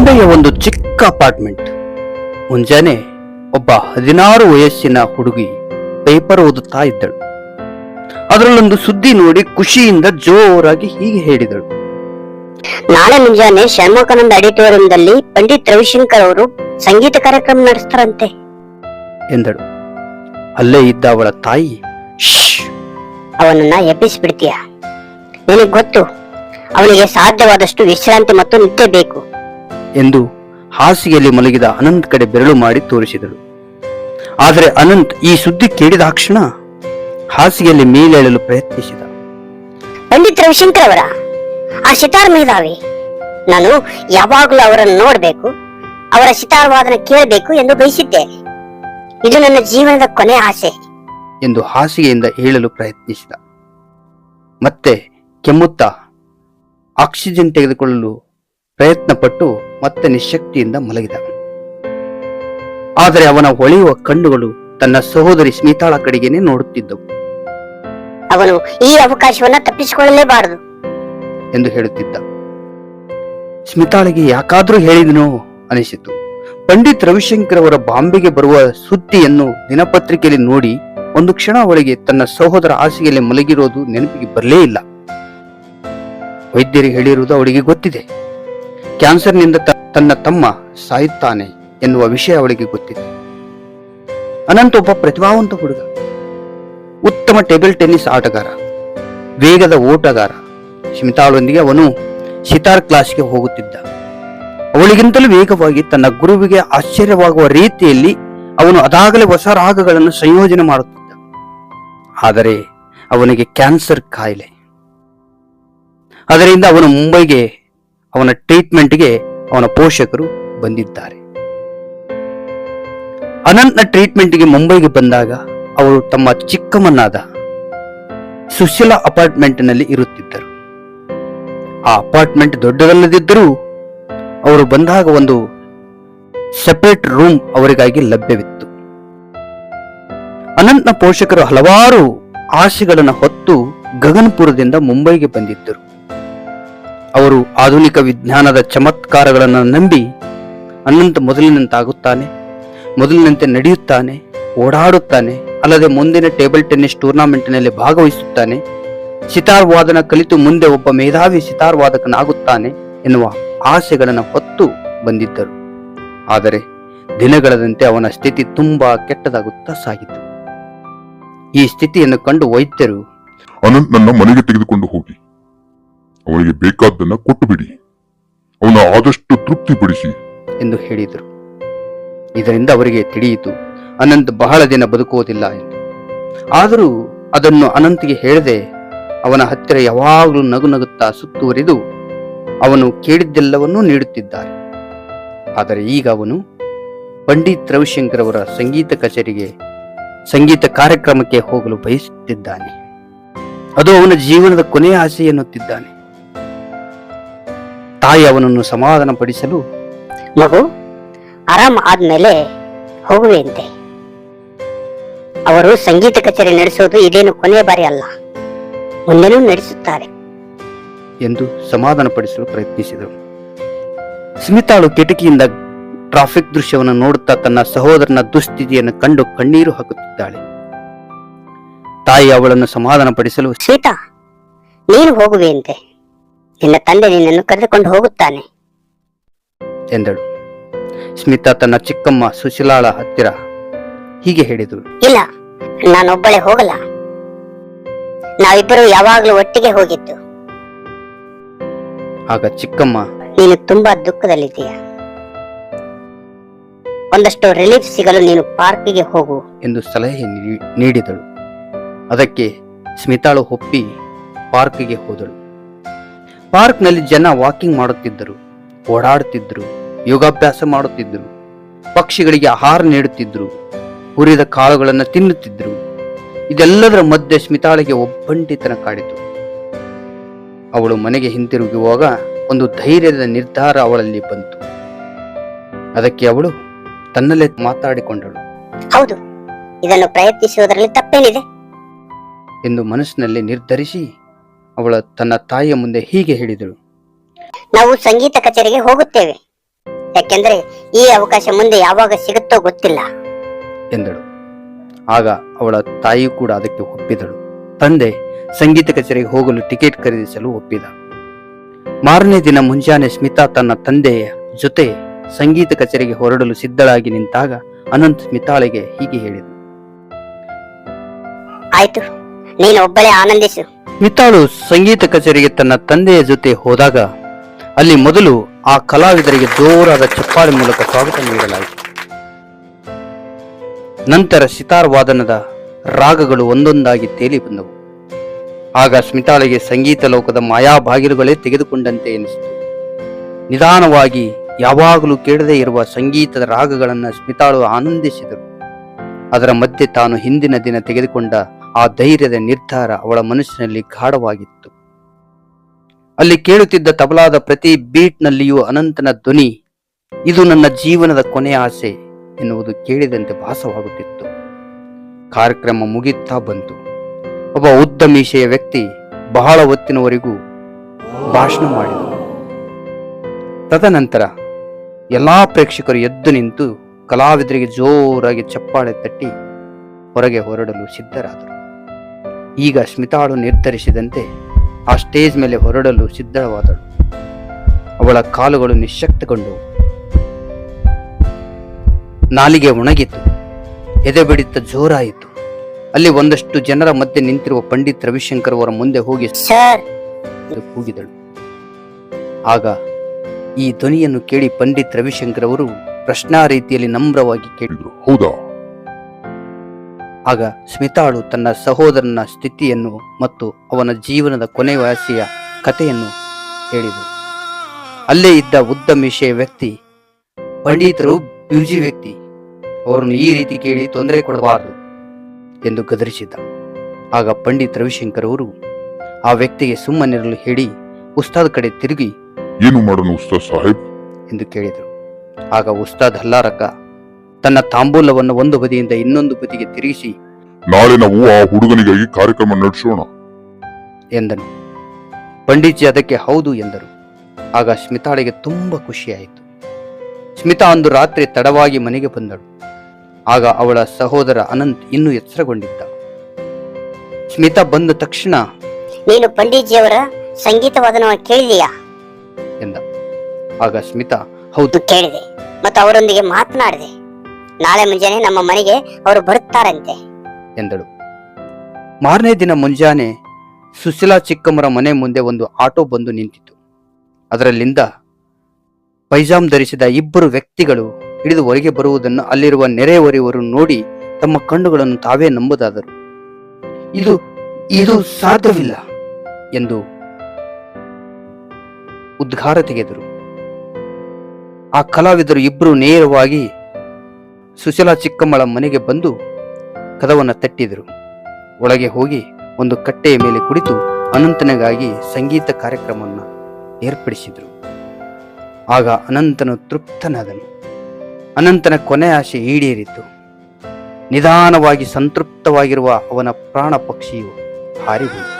ಬಾಂಬೆಯ ಒಂದು ಚಿಕ್ಕ ಅಪಾರ್ಟ್ಮೆಂಟ್. ಮುಂಜಾನೆ ಒಬ್ಬ ಹದಿನಾರು ವಯಸ್ಸಿನ ಹುಡುಗಿ ಪೇಪರ್ ಓದುತ್ತಾ ಇದ್ದಳು. ಅದರಲ್ಲೊಂದು ಸುದ್ದಿ ನೋಡಿ ಖುಷಿಯಿಂದ ಜೋರಾಗಿ ಹೀಗೆ ಹೇಳಿದಳು. ನಾಳೆ ಮುಂಜಾನೆ ಶರ್ಮಕಾನಂದ ಆಡಿಟೋರಿಯಂದಲ್ಲಿ ಪಂಡಿತ್ ರವಿಶಂಕರ್ ಅವರು ಸಂಗೀತ ಕಾರ್ಯಕ್ರಮ ನಡೆಸ್ತಾರಂತೆ. ಎಂದಳು. ಅಲ್ಲೇ ಇದ್ದ ಅವಳ ತಾಯಿ "ಶ್ಶ್, ಅವನನ್ನ ಎಬ್ಬಿಸ್ಬಿಡ್ತೀಯ? ನಿನಗ್ ಗೊತ್ತು ಅವನಿಗೆ ಸಾಧ್ಯವಾದಷ್ಟು ವಿಶ್ರಾಂತಿ ಮತ್ತು ನಿದ್ದೆ ಬೇಕು. ಎಂದು ಹಾಸಿಗೆಯಲ್ಲಿ ಮಲಗಿದ ಅನಂತ್ ಕಡೆ ಬೆರಳು ಮಾಡಿ ತೋರಿಸಿದಳು. ಆದರೆ ಅನಂತ್ ಈ ಸುದ್ದಿ ಕೇಳಿದಾಕ್ಷಣ ಹಾಸಿಗೆಯಲ್ಲಿ ಮೇಲೇಳಲು ಪ್ರಯತ್ನಿಸಿದ. ಪಂಡಿತ್ ರವಿಶಂಕರ್ ಅವರ ಆ ಸಿತಾರ್ ಮೇಧಾವಿ ನಾನು ಯಾವಾಗಲೂ ಅವರನ್ನು ನೋಡಬೇಕು ಅವರ ಸಿತಾರ್ ವಾದನ ಕೇಳಬೇಕು ಎಂದು ಬಯಸಿದ್ದೆ ಇದು ನನ್ನ ಜೀವನದ ಕೊನೆ ಆಸೆ ಎಂದು ಹಾಸಿಗೆಯಿಂದ ಹೇಳಲು ಪ್ರಯತ್ನಿಸಿದ. ಮತ್ತೆ ಕೆಮ್ಮುತ್ತಾ ಆಕ್ಸಿಜನ್ ತೆಗೆದುಕೊಳ್ಳಲು ಪ್ರಯತ್ನಪಟ್ಟು ಮತ್ತೆ ನಿಶಕ್ತಿಯಿಂದ ಮಲಗಿದ. ಆದರೆ ಅವನ ಹೊಳೆಯುವ ಕಣ್ಣುಗಳು ತನ್ನ ಸಹೋದರಿ ಸ್ಮಿತಾಳ ಕಡೆಗೇನೆ ನೋಡುತ್ತಿದ್ದವು. ಅವನು ಈ ಅವಕಾಶವನ್ನ ತಪ್ಪಿಸಿಕೊಳ್ಳಲೇಬಾರದು. ಎಂದು ಹೇಳುತ್ತಿದ್ದ. ಸ್ಮಿತಾಳಿಗೆ ಯಾಕಾದ್ರೂ ಹೇಳಿದನೋ ಅನಿಸಿತು. ಪಂಡಿತ್ ರವಿಶಂಕರ್ ಅವರ ಬಾಂಬೆಗೆ ಬರುವ ಸುದ್ದಿಯನ್ನು ದಿನಪತ್ರಿಕೆಯಲ್ಲಿ ನೋಡಿ ಒಂದು ಕ್ಷಣ ಅವಳಿಗೆ ತನ್ನ ಸಹೋದರ ಹಾಸಿಗೆಯಲ್ಲಿ ಮಲಗಿರೋದು ನೆನಪಿಗೆ ಬರಲೇ ಇಲ್ಲ. ವೈದ್ಯರಿಗೆ ಹೇಳಿರುವುದು ಅವಳಿಗೆ ಗೊತ್ತಿದೆ. ಕ್ಯಾನ್ಸರ್ನಿಂದ ನಿಂದ ತನ್ನ ತಮ್ಮ ಸಾಯುತ್ತಾನೆ ಎನ್ನುವ ವಿಷಯ ಅವಳಿಗೆ ಗೊತ್ತಿದೆ. ಅನಂತ ಒಬ್ಬ ಪ್ರತಿಭಾವಂತ ಹುಡುಗ. ಉತ್ತಮ ಟೇಬಲ್ ಟೆನ್ನಿಸ್ ಆಟಗಾರ, ವೇಗದ ಓಟಗಾರ. ಸ್ಮಿತಾಳೊಂದಿಗೆ ಅವನು ಸಿತಾರ್ ಕ್ಲಾಸ್ಗೆ ಹೋಗುತ್ತಿದ್ದ. ಅವಳಿಗಿಂತಲೂ ವೇಗವಾಗಿ ತನ್ನ ಗುರುವಿಗೆ ಆಶ್ಚರ್ಯವಾಗುವ ರೀತಿಯಲ್ಲಿ ಅವನು ಅದಾಗಲೇ ಹೊಸ ರಾಗಗಳನ್ನು ಸಂಯೋಜನೆ ಮಾಡುತ್ತಿದ್ದ. ಆದರೆ ಅವನಿಗೆ ಕ್ಯಾನ್ಸರ್ ಕಾಯಿಲೆ. ಅದರಿಂದ ಅವನು ಮುಂಬೈಗೆ ಅವನ ಟ್ರೀಟ್ಮೆಂಟ್ಗೆ ಅವನ ಪೋಷಕರು ಬಂದಿದ್ದಾರೆ. ಅನಂತ್ನ ಟ್ರೀಟ್ಮೆಂಟ್ಗೆ ಮುಂಬೈಗೆ ಬಂದಾಗ ಅವರು ತಮ್ಮ ಚಿಕ್ಕಮ್ಮನಾದ ಅಪಾರ್ಟ್ಮೆಂಟ್ ಅಪಾರ್ಟ್ಮೆಂಟ್ನಲ್ಲಿ ಇರುತ್ತಿದ್ದರು. ಆ ಅಪಾರ್ಟ್ಮೆಂಟ್ ದೊಡ್ಡದಲ್ಲದಿದ್ದರೂ ಅವರು ಬಂದಾಗ ಒಂದು ಸೆಪರೇಟ್ ರೂಮ್ ಅವರಿಗಾಗಿ ಲಭ್ಯವಿತ್ತು. ಅನಂತ್ನ ಪೋಷಕರು ಹಲವಾರು ಆಸೆಗಳನ್ನು ಹೊತ್ತು ಗಗನ್ಪುರದಿಂದ ಮುಂಬೈಗೆ ಬಂದಿದ್ದರು. ಅವರು ಆಧುನಿಕ ವಿಜ್ಞಾನದ ಚಮತ್ಕಾರಗಳನ್ನು ನಂಬಿ ಅನಂತ ಮೊದಲಿನಂತಾಗುತ್ತಾನೆ, ಮೊದಲಿನಂತೆ ನಡೆಯುತ್ತಾನೆ, ಓಡಾಡುತ್ತಾನೆ, ಅಲ್ಲದೆ ಮುಂದಿನ ಟೇಬಲ್ ಟೆನ್ನಿಸ್ ಟೂರ್ನಾಮೆಂಟ್ನಲ್ಲಿ ಭಾಗವಹಿಸುತ್ತಾನೆ. ಸಿತಾರ್ ವಾದನ ಕಲಿತು ಮುಂದೆ ಒಬ್ಬ ಮೇಧಾವಿ ಸಿತಾರ್ ವಾದಕನಾಗುತ್ತಾನೆ ಎನ್ನುವ ಆಸೆಗಳನ್ನು ಹೊತ್ತು ಬಂದಿದ್ದರು. ಆದರೆ ದಿನಗಳದಂತೆ ಅವನ ಸ್ಥಿತಿ ತುಂಬಾ ಕೆಟ್ಟದಾಗುತ್ತಾ ಸಾಗಿತು. ಈ ಸ್ಥಿತಿಯನ್ನು ಕಂಡು ವೈದ್ಯರು ಅನಂತ್ ನನ್ನ ಮನೆಗೆ ತೆಗೆದುಕೊಂಡು ಹೋಗಿ. ಅವನಿಗೆ ಬೇಕಾದ್ದನ್ನ ಕೊಟ್ಟು ಬಿಡಿ. ಅವನ ಆದಷ್ಟು ತೃಪ್ತಿಪಡಿಸಿ. ಎಂದು ಹೇಳಿದರು. ಇದರಿಂದ ಅವರಿಗೆ ತಿಳಿಯಿತು, ಅನಂತ್ ಬಹಳ ದಿನ ಬದುಕುವುದಿಲ್ಲ ಎಂದು. ಆದರೂ ಅದನ್ನು ಅನಂತ್ಗೆ ಹೇಳದೆ ಅವನ ಹತ್ತಿರ ಯಾವಾಗಲೂ ನಗು ನಗುತ್ತಾ ಸುತ್ತುವರಿದು ಅವನು ಕೇಳಿದ್ದೆಲ್ಲವನ್ನೂ ನೀಡುತ್ತಿದ್ದಾರೆ. ಆದರೆ ಈಗ ಅವನು ಪಂಡಿತ್ ರವಿಶಂಕರ್ ಅವರ ಸಂಗೀತ ಕಚೇರಿಗೆ, ಸಂಗೀತ ಕಾರ್ಯಕ್ರಮಕ್ಕೆ ಹೋಗಲು ಬಯಸುತ್ತಿದ್ದಾನೆ. ಅದು ಅವನ ಜೀವನದ ಕೊನೆಯ ಆಸೆ ಎನ್ನುತ್ತಿದ್ದಾನೆ ತಾಯಿ ಅವನನ್ನು ಸಮಾಧಾನ ಪಡಿಸಲು ಮಗು ಆರಾಮ್ ಆದ್ಮೇಲೆ ಹೋಗುವೆಯಂತೆ. ಅವರು ಸಂಗೀತ ಕಚೇರಿ ನಡೆಸೋದು ಇದೇನು ಕೊನೆಯ ಬಾರಿ ಅಲ್ಲ. ಮುಂದೆನೂ ನಡೆಸುತ್ತಾರೆ. ಎಂದು ಸಮಾಧಾನಪಡಿಸಲು ಪ್ರಯತ್ನಿಸಿದರು. ಸ್ಮಿತಾಳು ಕಿಟಕಿಯಿಂದ ಟ್ರಾಫಿಕ್ ದೃಶ್ಯವನ್ನು ನೋಡುತ್ತಾ ತನ್ನ ಸಹೋದರನ ದುಸ್ಥಿತಿಯನ್ನು ಕಂಡು ಕಣ್ಣೀರು ಹಾಕುತ್ತಿದ್ದಾಳೆ. ತಾಯಿ ಅವಳನ್ನು ಸಮಾಧಾನಪಡಿಸಲು ಸ್ಮಿತಾ ನೀನು ಹೋಗುವೆಯಂತೆ. ನಿನ್ನ ತಂದೆ ನಿನ್ನನ್ನು ಕರೆದುಕೊಂಡು ಹೋಗುತ್ತಾನೆ. ಎಂದಳು. ಸ್ಮಿತಾ ತನ್ನ ಚಿಕ್ಕಮ್ಮ ಸುಶೀಲಾಳ ಹತ್ತಿರ ಹೀಗೆ ಹೇಳಿದಳು. ಇಲ್ಲ ನಾನೊಬ್ಬಳೆ ಹೋಗಲ್ಲ. ನಾವಿಬ್ಬರು ಯಾವಾಗಲೂ ಒಟ್ಟಿಗೆ ಹೋಗಿದ್ದು. ಆಗ ಚಿಕ್ಕಮ್ಮ ನೀನು ತುಂಬಾ ದುಃಖದಲ್ಲಿದ್ದೀಯ? ಒಂದಷ್ಟು ರಿಲೀಫ್ ಸಿಗಲು ನೀನು ಪಾರ್ಕಿಗೆ ಹೋಗು. ಎಂದು ಸಲಹೆ ನೀಡಿದಳು. ಅದಕ್ಕೆ ಸ್ಮಿತಾಳು ಒಪ್ಪಿ ಪಾರ್ಕಿಗೆ ಹೋದಳು. ಪಾರ್ಕ್ನಲ್ಲಿ ಜನ ವಾಕಿಂಗ್ ಮಾಡುತ್ತಿದ್ದರು ಓಡಾಡುತ್ತಿದ್ದರು ಯೋಗಾಭ್ಯಾಸ ಮಾಡುತ್ತಿದ್ದರು ಪಕ್ಷಿಗಳಿಗೆ ಆಹಾರ ನೀಡುತ್ತಿದ್ದರು ಹುರಿದ ಕಾಳುಗಳನ್ನು ತಿನ್ನುತ್ತಿದ್ದರು. ಇದೆಲ್ಲದರ ಮಧ್ಯೆ ಸ್ಮಿತಾಳಿಗೆ ಒಬ್ಬಂಟಿತನ ಕಾಡಿತು. ಅವಳು ಮನೆಗೆ ಹಿಂತಿರುಗುವಾಗ ಒಂದು ಧೈರ್ಯದ ನಿರ್ಧಾರ ಅವಳಲ್ಲಿ ಬಂತು. ಅದಕ್ಕೆ ಅವಳು ತನ್ನಲ್ಲೇ ಮಾತಾಡಿಕೊಂಡಳು. ಹೌದು ಇದನ್ನು ಪ್ರಯತ್ನಿಸುವುದರಲ್ಲಿ ತಪ್ಪೇನಿದೆ. ಎಂದು ಮನಸ್ಸಿನಲ್ಲಿ ನಿರ್ಧರಿಸಿ ಅವಳ ತನ್ನ ತಾಯಿಯ ಮುಂದೆ ಹೀಗೆ ಹೇಳಿದಳು. ನಾವು ಸಂಗೀತ ಕಚೇರಿಗೆ ಹೋಗುತ್ತೇವೆ. ಯಾಕೆಂದರೆ ಈ ಅವಕಾಶ ಮುಂದೆ ಯಾವಾಗ ಸಿಗುತ್ತೋ ಗೊತ್ತಿಲ್ಲ. ಎಂದಳು. ಆಗ ಅವಳ ತಾಯಿ ಕೂಡ ಅದಕ್ಕೆ ಒಪ್ಪಿದಳು. ತಂದೆ ಸಂಗೀತ ಕಚೇರಿಗೆ ಹೋಗಲು ಟಿಕೆಟ್ ಖರೀದಿಸಲು ಒಪ್ಪಿದ. ಮಾರನೇ ದಿನ ಮುಂಜಾನೆ ಸ್ಮಿತಾ ತನ್ನ ತಂದೆಯ ಜೊತೆ ಸಂಗೀತ ಕಚೇರಿಗೆ ಹೊರಡಲು ಸಿದ್ಧಳಾಗಿ ನಿಂತಾಗ ಅನಂತ್ ಸ್ಮಿತಾಳಿಗೆ ಹೀಗೆ ಹೇಳಿದ. ಆಯ್ತು ನೀನು ಒಬ್ಬಳೇ ಆನಂದಿಸು. ಮಿತಾಳು ಸಂಗೀತ ಕಚೇರಿಗೆ ತನ್ನ ತಂದೆಯ ಜೊತೆ ಹೋದಾಗ ಅಲ್ಲಿ ಮೊದಲು ಆ ಕಲಾವಿದರಿಗೆ ಜೋರಾದ ಚಪ್ಪಾಳೆ ಮೂಲಕ ಸ್ವಾಗತ ನೀಡಲಾಯಿತು. ನಂತರ ಸಿತಾರ್ ವಾದನದ ರಾಗಗಳು ಒಂದೊಂದಾಗಿ ತೇಲಿ ಬಂದವು. ಆಗ ಸ್ಮಿತಾಳಿಗೆ ಸಂಗೀತ ಲೋಕದ ಮಾಯಾ ಬಾಗಿಲುಗಳೇ ತೆಗೆದುಕೊಂಡಂತೆ ಎನಿಸಿತು. ನಿಧಾನವಾಗಿ ಯಾವಾಗಲೂ ಕೇಳದೇ ಇರುವ ಸಂಗೀತದ ರಾಗಗಳನ್ನು ಸ್ಮಿತಾಳು ಆನಂದಿಸಿದರು. ಅದರ ಮಧ್ಯೆ ತಾನು ಹಿಂದಿನ ದಿನ ತೆಗೆದುಕೊಂಡ ಆ ಧೈರ್ಯದ ನಿರ್ಧಾರ ಅವಳ ಮನಸ್ಸಿನಲ್ಲಿ ಗಾಢವಾಗಿತ್ತು. ಅಲ್ಲಿ ಕೇಳುತ್ತಿದ್ದ ತಬಲಾದ ಪ್ರತಿ ಬೀಟ್ನಲ್ಲಿಯೂ ಅನಂತನ ಧ್ವನಿ, ಇದು ನನ್ನ ಜೀವನದ ಕೊನೆಯ ಆಸೆ ಎನ್ನುವುದು ಕೇಳಿದಂತೆ ಭಾಸವಾಗುತ್ತಿತ್ತು. ಕಾರ್ಯಕ್ರಮ ಮುಗಿಯುತ್ತಾ ಬಂತು. ಒಬ್ಬ ಉದ್ದ ಮೀಸೆಯ ವ್ಯಕ್ತಿ ಬಹಳ ಹೊತ್ತಿನವರೆಗೂ ಭಾಷಣ ಮಾಡಿದರು ತದನಂತರ ಎಲ್ಲಾ ಪ್ರೇಕ್ಷಕರು ಎದ್ದು ನಿಂತು ಕಲಾವಿದರಿಗೆ ಜೋರಾಗಿ ಚಪ್ಪಾಳೆ ತಟ್ಟಿ ಹೊರಗೆ ಹೊರಡಲು ಸಿದ್ಧರಾದರು. ಈಗ ಸ್ಮಿತಾಳು ನಿರ್ಧರಿಸಿದಂತೆ ಆ ಸ್ಟೇಜ್ ಮೇಲೆ ಹೊರಡಲು ಸಿದ್ಧವಾದಳು ಅವಳ ಕಾಲುಗಳು ನಿಶ್ಶಕ್ತಗೊಂಡು ನಾಲಿಗೆ ಒಣಗಿತು ಎದೆ ಬಿಡಿತ ಜೋರಾಯಿತು. ಅಲ್ಲಿ ಒಂದಷ್ಟು ಜನರ ಮಧ್ಯೆ ನಿಂತಿರುವ ಪಂಡಿತ್ ರವಿಶಂಕರ್ ಅವರ ಮುಂದೆ ಹೋಗಿ ಸರ್ ಎಂದು ಕೂಗಿದಳು. ಆಗ ಈ ಧ್ವನಿಯನ್ನು ಕೇಳಿ ಪಂಡಿತ್ ರವಿಶಂಕರ್ ಅವರು ಪ್ರಶ್ನಾ ರೀತಿಯಲ್ಲಿ ನಮ್ರವಾಗಿ ಕೇಳಿದರು. ಹೌದಾ? ಆಗ ಸ್ಮಿತಾಳು ತನ್ನ ಸಹೋದರನ ಸ್ಥಿತಿಯನ್ನು ಮತ್ತು ಅವನ ಜೀವನದ ಕೊನೆವಾಸಿಯ ಕಥೆಯನ್ನು ಹೇಳಿದರು ಅಲ್ಲೇ ಇದ್ದ ಉದ್ದಮಿಷೆ ವ್ಯಕ್ತಿ ಪಂಡಿತರು ಬ್ಯೂಜಿ ವ್ಯಕ್ತಿ ಅವರನ್ನು ಈ ರೀತಿ ಕೇಳಿ ತೊಂದರೆ ಕೊಡಬಾರದು ಎಂದು ಗದರಿಸಿದ ಆಗ ಪಂಡಿತ್ ರವಿಶಂಕರ್ ಅವರು ಆ ವ್ಯಕ್ತಿಗೆ ಸುಮ್ಮನಿರಲು ಹೇಳಿ ಉಸ್ತಾದ್ ಕಡೆ ತಿರುಗಿ. ಏನು ಮಾಡೋಣ ಉಸ್ತಾದ್ ಸಾಹೇಬ್? ಎಂದು ಕೇಳಿದರು. ಆಗ ಉಸ್ತಾದ್ ಹಲ್ಲಾರಕ ತನ್ನ ತಾಂಬೂಲವನ್ನು ಒಂದು ಬದಿಯಿಂದ ಇನ್ನೊಂದು ಬದಿಗೆ ತಿರುಗಿಸಿ ನಾಳೆ ನಾವು ಆ ಹುಡುಗನಿಗಾಗಿ ಕಾರ್ಯಕ್ರಮ ನಡೆಸೋಣ. ಎಂದನು. ಪಂಡಿತ್ಜಿ ಅದಕ್ಕೆ ಹೌದು ಎಂದರು. ಆಗ ಸ್ಮಿತಾಳಿಗೆ ತುಂಬಾ ಖುಷಿಯಾಯಿತು. ಸ್ಮಿತಾ ಅಂದು ರಾತ್ರಿ ತಡವಾಗಿ ಮನೆಗೆ ಬಂದಳು. ಆಗ ಅವಳ ಸಹೋದರ ಅನಂತ್ ಇನ್ನೂ ಎಚ್ಚರಗೊಂಡಿದ್ದ. ಸ್ಮಿತಾ ಬಂದ ತಕ್ಷಣ ನೀನು ಪಂಡಿತ್ಜಿಯವರ ಸಂಗೀತ ವಾದನ ಕೇಳಿದೆಯಾ? ಎಂದ. ಆಗ ಸ್ಮಿತಾ ಹೌದು. ಕೇಳಿದೆ. ಮತ್ತು ಅವರೊಂದಿಗೆ ಮಾತನಾಡಿದೆ. ನಾಳೆ ಮುಂಜಾನೆ ನಮ್ಮ ಮನೆಗೆ ಅವರು ಬರುತ್ತಾರಂತೆ. ಎಂದಳು. ಮಾರನೇ ದಿನ ಮುಂಜಾನೆ ಸುಶೀಲಾ ಚಿಕ್ಕಮ್ಮರ ಮನೆ ಮುಂದೆ ಒಂದು ಆಟೋ ಬಂದು ನಿಂತಿತು ಅದರಲ್ಲಿಂದ ಪೈಜಾಮ್ ಧರಿಸಿದ ಇಬ್ಬರು ವ್ಯಕ್ತಿಗಳು ಹಿಡಿದು ಹೊರಗೆ ಬರುವುದನ್ನು ಅಲ್ಲಿರುವ ನೆರೆಹೊರೆಯವರು ನೋಡಿ ತಮ್ಮ ಕಣ್ಣುಗಳನ್ನು ತಾವೇ ನಂಬುದಾದರು. ಇದು ಇದು ಸಾಧ್ಯವಿಲ್ಲ ಎಂದು ಉದ್ಘಾರ ತೆಗೆದರು. ಆ ಕಲಾವಿದರು ಇಬ್ಬರು ನೇರವಾಗಿ ಸುಶೀಲಾ ಚಿಕ್ಕಮ್ಮಳ ಮನೆಗೆ ಬಂದು ಕದವನ್ನು ತಟ್ಟಿದರು. ಒಳಗೆ ಹೋಗಿ ಒಂದು ಕಟ್ಟೆಯ ಮೇಲೆ ಕುಳಿತು ಅನಂತನಿಗಾಗಿ ಸಂಗೀತ ಕಾರ್ಯಕ್ರಮವನ್ನು ಏರ್ಪಡಿಸಿದರು. ಆಗ ಅನಂತನು ತೃಪ್ತನಾದನು. ಅನಂತನ ಕೊನೆ ಆಸೆ ಈಡೇರಿತು. ನಿಧಾನವಾಗಿ ಸಂತೃಪ್ತವಾಗಿರುವ ಅವನ ಪ್ರಾಣ ಪಕ್ಷಿಯು ಹಾರಿಹೋಯಿತು.